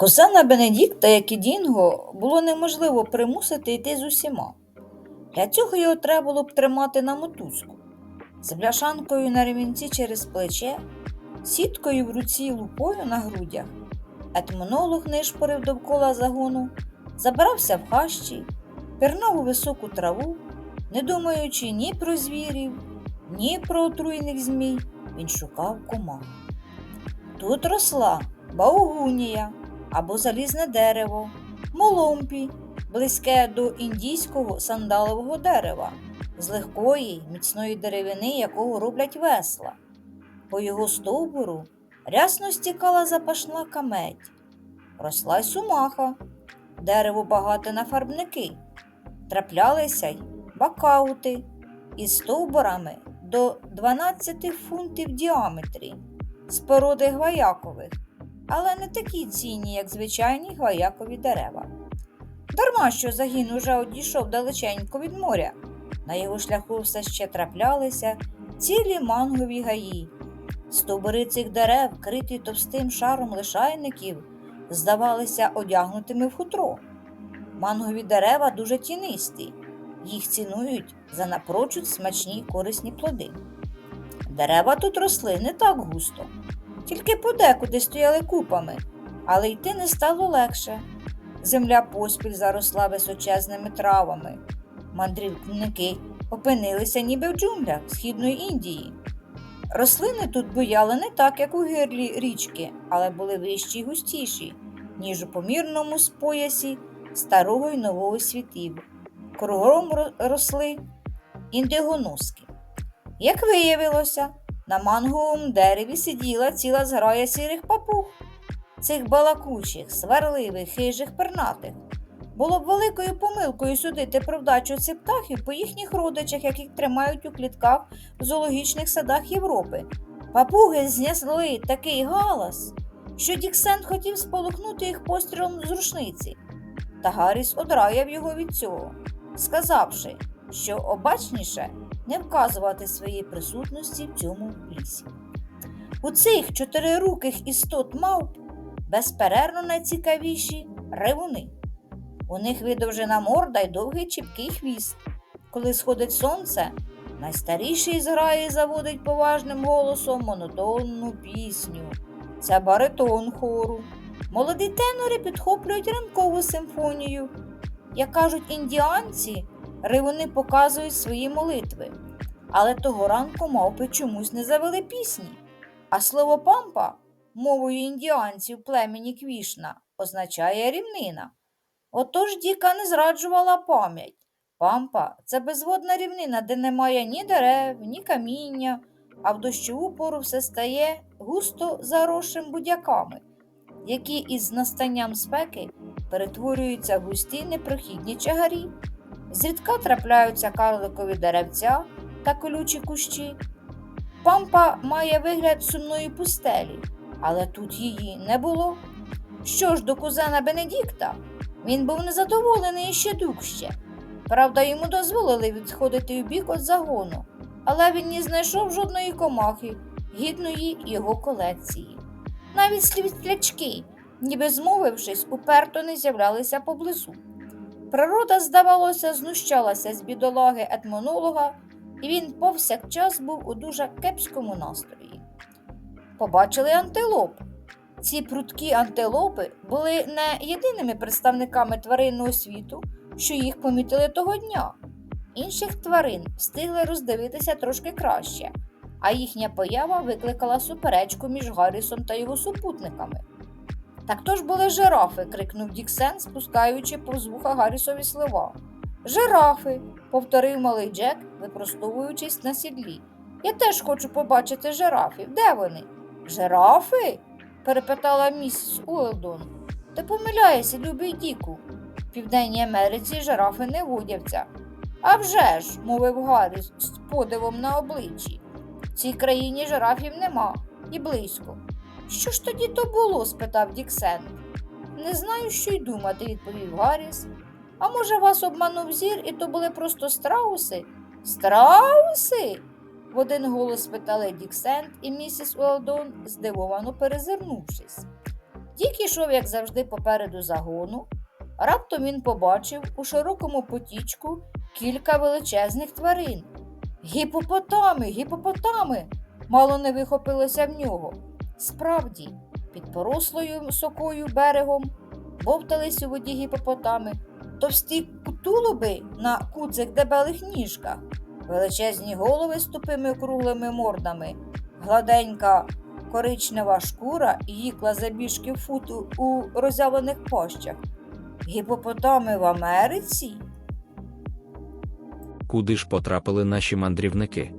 Кузена Бенедікта, як і Дінго, було неможливо примусити йти з усіма. Для цього його треба було б тримати на мотузку, з бляшанкою на ремінці через плече, сіткою в руці і лупою на грудях. Етмонолог нишпорив довкола загону, забрався в хащі, пірнав у високу траву, не думаючи ні про звірів, ні про отруйних змій, він шукав комах. Тут росла баугунія або залізне дерево, моломпі, близьке до індійського сандалового дерева, з легкої міцної деревини, якого роблять весла. По його стовбуру рясно стікала запашна камедь, росла й сумаха, дерево багате на фарбники, траплялися й бакаути із стовбурами до 12 фунтів діаметрі з породи гваякових, але не такі цінні, як звичайні гваякові дерева. Дарма що загін уже одійшов далеченько від моря. На його шляху все ще траплялися цілі мангові гаї. Стовбури цих дерев, криті товстим шаром лишайників, здавалися одягнутими в хутро. Мангові дерева дуже тінисті, їх цінують за напрочуд смачні корисні плоди. Дерева тут росли не так густо, тільки подекуди стояли купами, але йти не стало легше. Земля поспіль заросла височезними травами. Мандрівники опинилися ніби в джунглях Східної Індії. Рослини тут буяли не так, як у гирлі річки, але були вищі й густіші, ніж у помірному споясі старого й нового світів. Кругом росли індигоноски. Як виявилося, на манговому дереві сиділа ціла зграя сірих папуг, цих балакучих, сварливих, хижих пернатих. Було б великою помилкою судити про вдачу цих птахів по їхніх родичах, яких тримають у клітках в зоологічних садах Європи. Папуги знесли такий галас, що Діксен хотів сполохнути їх пострілом з рушниці. Та Гарріс одраяв його від цього, сказавши, що обачніше не вказувати своєї присутності в цьому лісі. У цих чотирируких істот мавп безперервно найцікавіші ревуни. У них видовжена морда й довгий чіпкий хвіст. Коли сходить сонце, найстаріший з граї заводить поважним голосом монотонну пісню. Це баритон хору. Молоді тенори підхоплюють ранкову симфонію. Як кажуть індіанці, ривуни показують свої молитви. Але того ранку мавпи чомусь не завели пісні. А слово пампа мовою індіанців племені Квішна означає рівнина. Отож Діка не зраджувала пам'ять. Пампа це безводна рівнина, де немає ні дерев, ні каміння, а в дощову пору все стає густо заросшим будяками, які із настанням спеки перетворюються в густі непрохідні чагарі. Зрідка трапляються карликові деревця та колючі кущі. Пампа має вигляд сумної пустелі, але тут її не було. Що ж до кузена Бенедікта, він був незадоволений ще дужче. Правда, йому дозволили відходити у бік від загону, але він не знайшов жодної комахи, гідної його колекції. Навіть слітлячки, ніби змовившись, уперто не з'являлися поблизу. Природа, здавалося, знущалася з бідолаги етмонолога, і він повсякчас був у дуже кепському настрої. Побачили антилоп. Ці прудкі антилопи були не єдиними представниками тваринного світу, що їх помітили того дня. Інших тварин встигли роздивитися трошки краще, а їхня поява викликала суперечку між Гаррісом та його супутниками. Так то ж були жирафи, крикнув Діксен, спускаючи повз вуха Гаррісові слова. Жирафи, повторив малий Джек, випростовуючись на сідлі. Я теж хочу побачити жирафів. Де вони? Жирафи? перепитала міс Уелдон. Ти помиляєшся, любий Діку. В Південній Америці жирафи не водяться. «А вже ж», – мовив Гарріс з подивом на обличчі. В цій країні жирафів нема і близько. Що ж тоді то було? спитав Діксен. Не знаю, що й думати, відповів Гарріс. А може, вас обманув зір, і то були просто страуси? Страуси? в один голос спитали Діксент і місіс Уелдон, здивовано перезирнувшись. Тільки йшов, як завжди, попереду загону. Раптом він побачив у широкому потічку кілька величезних тварин. Гіпопотами, гіпопотами! Мало не вихопилося в нього. Справді, під порослою сокою берегом бовтались у воді гіпопотами, товсті тулуби на куцих дебелих ніжках, величезні голови з тупими круглими мордами, гладенька коричнева шкура їкла забіжки футу у роззявлених пащах. Гіпопотами в Америці? Куди ж потрапили наші мандрівники?